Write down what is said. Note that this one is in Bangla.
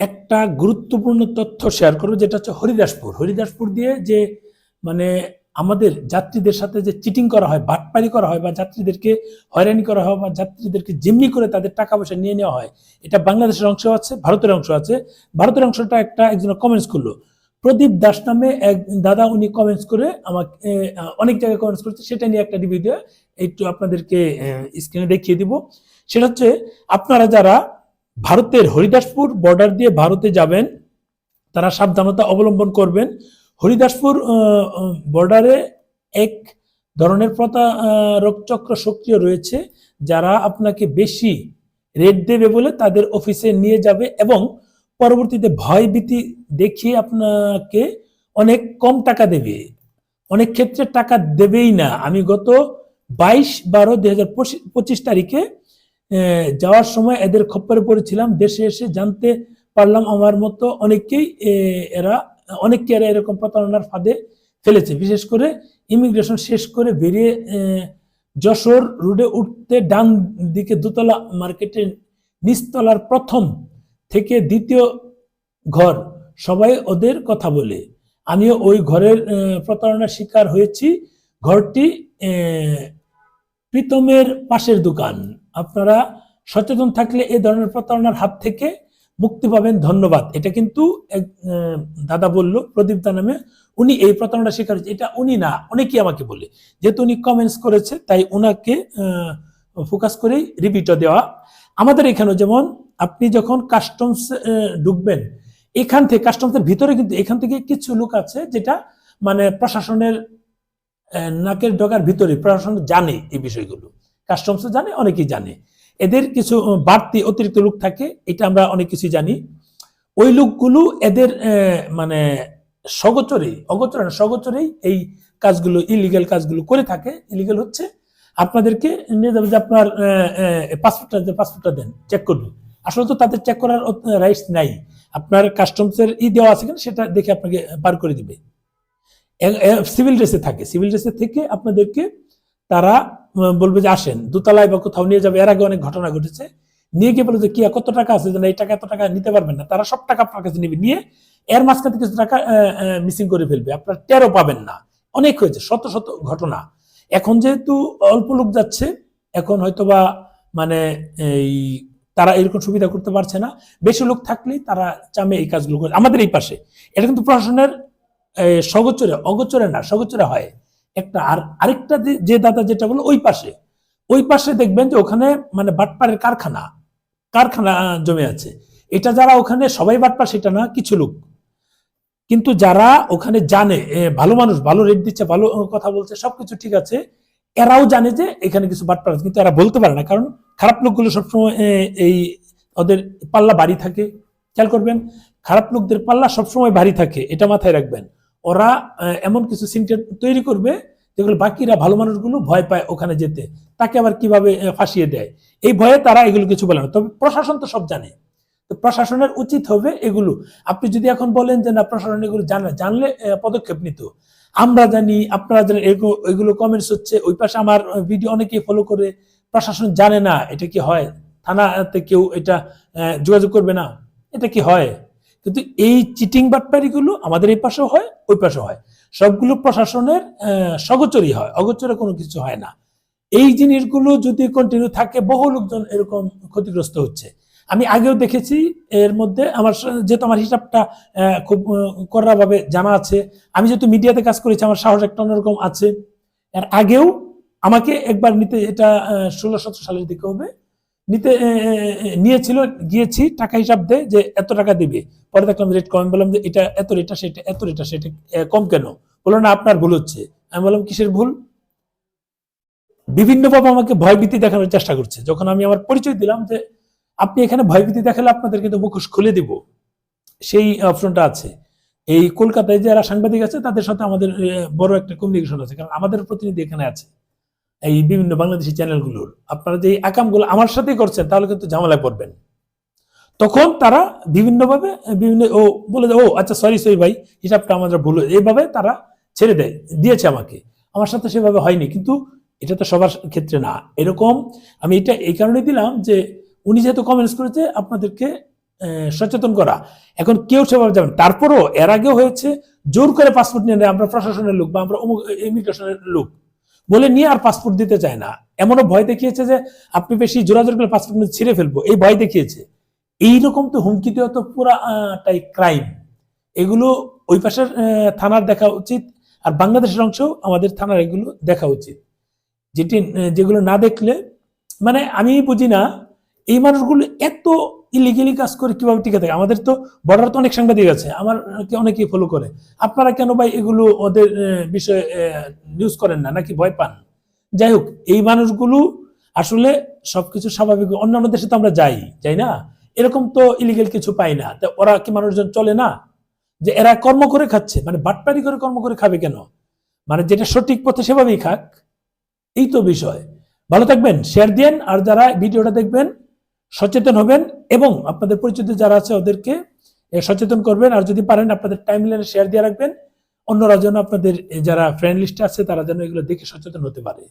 একটা গুরুত্বপূর্ণ তথ্য শেয়ার করব, যেটা হচ্ছে হরিদাসপুর। হরিদাসপুর দিয়ে যে মানে আমাদের যাত্রীদের সাথে যে চিটিং করা হয়, বাটপারি করা হয়, বা যাত্রীদেরকে হয়রানি করা হয়, বা যাত্রীদেরকে জিম্মি করে তাদের টাকা পয়সা নিয়ে নেওয়া হয়, এটা বাংলাদেশের অংশ আছে, ভারতের অংশ আছে। ভারতের অংশটা একটা একজন কমেন্টস করল। প্রদীপ দাস নামে এক দাদা, উনি কমেন্টস করে আমাকে অনেক জায়গায় কমেন্টস করেছে। সেটা নিয়ে একটা ভিডিও একটু আপনাদেরকে স্ক্রিনে দেখিয়ে দিব। সেটা হচ্ছে, আপনারা যারা ভারতের হরিদাসপুর বর্ডার দিয়ে ভারতে যাবেন, তারা সাবধানতা অবলম্বন করবেন। হরিদাসপুর বর্ডারে এক ধরনের প্রতারক চক্র সক্রিয় রয়েছে, যারা আপনাকে বেশি রেট দেবে বলে তাদের অফিসে নিয়ে যাবে এবং পরবর্তীতে ভয় ভীতি দেখিয়ে আপনাকে অনেক কম টাকা দেবে। অনেক ক্ষেত্রে টাকা দেবেই না। আমি গত বাইশ বারো দুই তারিখে যাওয়ার সময় এদের খপ্পরে পড়েছিলাম। দেশে এসে জানতে পারলাম আমার মতো অনেকেই এরা, অনেককে এরা এরকম প্রতারণার ফাঁদে ফেলেছে। বিশেষ করে ইমিগ্রেশন শেষ করে বেরিয়ে যশোর রোডে উঠতে ডান দিকে দোতলা মার্কেটের নিচতলার প্রথম থেকে দ্বিতীয় ঘর সবাই ওদের কথা বলে। আমিও ওই ঘরের প্রতারণার শিকার হয়েছি। ঘরটি প্রীতমের পাশের দোকান। আপনারা সচেতন থাকলে এই ধরনের প্রতারণার হাত থেকে মুক্তি পাবেন। ধন্যবাদ। এটা কিন্তু এক দাদা বলল, প্রদীপ দা নামে। উনি এই প্রতারণা শিকার হয়েছে। এটা উনি না, অনেকেই আমাকে বলে। যেহেতু উনি কমেন্টস করেছে, তাই ওনাকে ফোকাস করেই রিপিটও দেওয়া। আমাদের এখানেও যেমন আপনি যখন কাস্টমস ঢুকবেন, এখান থেকে কাস্টমসের ভিতরে কিন্তু এখান থেকে কিছু লোক আছে যেটা মানে প্রশাসনের নাকের ডগার ভিতরে, প্রশাসন জানে এই বিষয়গুলো। কাস্টমস জানে, অনেকেই জানে। এদের কিছু বাড়তি অতিরিক্ত লোক থাকে, এটা আমরা অনেক কিছু জানি। ওই লোকগুলো এদের মানে সগোচরেই অগোচরে সগোচরেই এই কাজগুলো ইলিগাল কাজগুলো করে থাকে। ইলিগাল হচ্ছে, আপনাদেরকে নিয়ে যাবে যে আপনার পাসপোর্টটা যে পাসপোর্টটা দেন চেক করবে। আসলে তো তাদের চেক করার রাইটস নাই। আপনার কাস্টমসের ই দেওয়া আছে কিনা, সেটা দেখে আপনাকে বার করে দিবে। সিভিল ড্রেসে থাকে। সিভিল ড্রেসে থেকে আপনাদেরকে তারা বলবে যে আসেন, দোতলায় বা কোথাও নিয়ে যাবে। এর আগে অনেক ঘটনা ঘটেছে। নিয়ে গিয়ে বলে যে কি কত টাকা আছে? এই টাকা, এত টাকা নিতে পারবেন না। তারা সব টাকা আপনার কাছে নেবে। নিয়ে এর মাঝখানে কিছু টাকা মিসিং করে ফেলবে। আপনার টেরও পাবেন না। অনেক হয়েছে, শত শত ঘটনা। এখন যেহেতু অল্প লোক যাচ্ছে, এখন হয়তোবা মানে এই, তারা এরকম সুবিধা করতে পারছে না। বেশি লোক থাকলেই তারা চামে এই কাজগুলো করে। আমাদের এই পাশে। এটা কিন্তু প্রশাসনের সগোচরে, অগোচরে না, সগোচরে হয়। একটা আর, আরেকটা যে- দাদা যেটা বলো ওই পাশে। ওই পাশে দেখবেন যে ওখানে মানে বাটপাড়ের কারখানা কারখানা জমে আছে। এটা যারা ওখানে, সবাই বাটপার সেটা না, কিছু লোক। কিন্তু যারা ওখানে জানে ভালো মানুষ, ভালো রেট দিচ্ছে, ভালো কথা বলছে, সবকিছু ঠিক আছে, এরাও জানে যে এখানে কিছু বাটপার আছে, কিন্তু এরা বলতে পারে না। কারণ খারাপ লোকগুলো সবসময় এই ওদের পাল্লা বাড়ি থাকে। খেয়াল করবেন, খারাপ লোকদের পাল্লা সবসময় ভারী থাকে, এটা মাথায় রাখবেন। ওরা এমন কিছু সিনটেট তৈরি করবে যেগুলো বাকিরা ভালো মানুষগুলো ভয় পায় ওখানে যেতে। তাকে আবার কীভাবে ফাঁসিয়ে দেয়? এই ভয়ে তারা এগুলো কিছু বলে না। তবে প্রশাসন তো সব জানে। তো প্রশাসনের উচিত হবে এগুলো। আপনি যদি এখন বলেন যে, না, প্রশাসন এগুলো জানে জানলে পদক্ষেপ নিত আমরা জানি, আপনারা জানেন এগুলো কমেন্টস হচ্ছে। ওই পাশে আমার ভিডিও অনেকেই ফলো করে। প্রশাসন জানে না, এটা কি হয়? থানাতে কেউ এটা যোগাযোগ করবে না? এটা কি হয়? কিন্তু এই চিটিং বাটপারিগুলো আমাদের এই পাশেও হয়, ওই পাশেও হয়। সবগুলো প্রশাসনের সগোচরই হয়, অগোচরে কোনো কিছু হয় না। এই জিনিসগুলো যদি কন্টিনিউ থাকে, বহু লোকজন এরকম ক্ষতিগ্রস্ত হচ্ছে। আমি আগেও দেখেছি, এর মধ্যে আমার যেহেতু আমার হিসাবটা খুব কড়া ভাবে জানা আছে, আমি যেহেতু মিডিয়াতে কাজ করেছি, আমার সাহস একটা অন্যরকম আছে। এর আগেও আমাকে একবার নিতে, এটা ষোলো সতেরো সালের দিকে হবে নিতে নিয়েছিল, গিয়েছি, টাকা হিসাব দেয় যে এত টাকা দিবে। পরে দেখলাম রেট কম। বললাম যে এটা এত রেটটা সেটা, এত রেটটা সেটা কম কেন? বলল, না, আপনার ভুল হচ্ছে। আমি বললাম, কিসের ভুল? বিভিন্নভাবে আমাকে ভয়ভীতি দেখানোর চেষ্টা করছে। যখন আমি আমার পরিচয় দিলাম যে আপনি এখানে ভয়ভীতি দেখালে আপনাদের কিন্তু মুখোশ খুলে দিব। সেই অপশনটা আছে। এই কলকাতায় যারা সাংবাদিক আছে, তাদের সাথে আমাদের বড় একটা কমিউনিকেশন আছে। কারণ আমাদের প্রতিনিধি এখানে আছে। এই বিভিন্ন বাংলাদেশি চ্যানেলগুলোর। আপনারা যে আকামগুলো আমার সাথেই করছেন, তাহলে কিন্তু ঝামেলায় পড়বেন। তখন তারা বিভিন্নভাবে, বিভিন্ন, ও বলে ও আচ্ছা সরি সরি ভাই, হিসাবটা আমাদের ভুল হয়েছে।" এইভাবে তারা ছেড়ে দেয়, দিয়েছে আমাকে। আমার সাথে সেভাবে হয়নি, কিন্তু এটা তো সবার ক্ষেত্রে না। এরকম আমি এটা এই কারণে দিলাম যে, উনি যেহেতু কমেন্টস করেছে, আপনাদেরকে সচেতন করা। এখন কেউ সেভাবে যাবেন তারপরও এর আগেও হয়েছে, জোর করে পাসপোর্ট নিয়ে নেয়, আমরা প্রশাসনের লোক বা আমরা ইমিগ্রেশনের লোক। বলে নিয়ে আর পাসপোর্ট দিতে চায় না। এমনও ভয় দেখিয়েছে যে আপনি বেশি জোরাজোর করে পাসপোর্ট ছিঁড়ে ফেলব। এই ভয় দেখিয়েছে। এইরকম তো হুমকি দেওয়া তো পুরাটাই ক্রাইম এগুলো ওই পাশের থানার দেখা উচিত আর বাংলাদেশের অংশেও আমাদের থানার এগুলো দেখা উচিত। যেটি যেগুলো না দেখলে মানে আমি বুঝি না, এই মানুষগুলো এত ইলিগেলি কাজ করে কীভাবে টিকে থাকে? আমাদের তো বর্ডার তো অনেক সাংবাদিক আছে, আমার অনেকেই ফলো করে। আপনারা কেন ভাই এগুলো ওদের বিষয়ে নিউজ করেন না, নাকি ভয় পান? যাই হোক, এই মানুষগুলো আসলে সবকিছু স্বাভাবিক, অন্যান্য দেশে তো আমরা যাই যাই না? এরকম তো ইলিগেল কিছু পাই না। তা ওরা কি মানুষজন চলে না? যে এরা কর্ম করে খাচ্ছে মানে বাটপারি করে কর্ম করে খাবে কেন? মানে যেটা সঠিক পথে সেভাবেই খাক, এই তো বিষয়। ভালো থাকবেন শেয়ার দিন আর যারা ভিডিওটা দেখবেন সচেতন হবেন এবং আপনাদের পরিচিত যারা আছে ওদেরকে সচেতন করবেন। আর যদি পারেন আপনাদের টাইম লাইনে শেয়ার দিয়ে রাখবেন। অন্যরা যেন আপনাদের যারা ফ্রেন্ড লিস্টে আছে তারা যেন এগুলো দেখে সচেতন হতে পারে।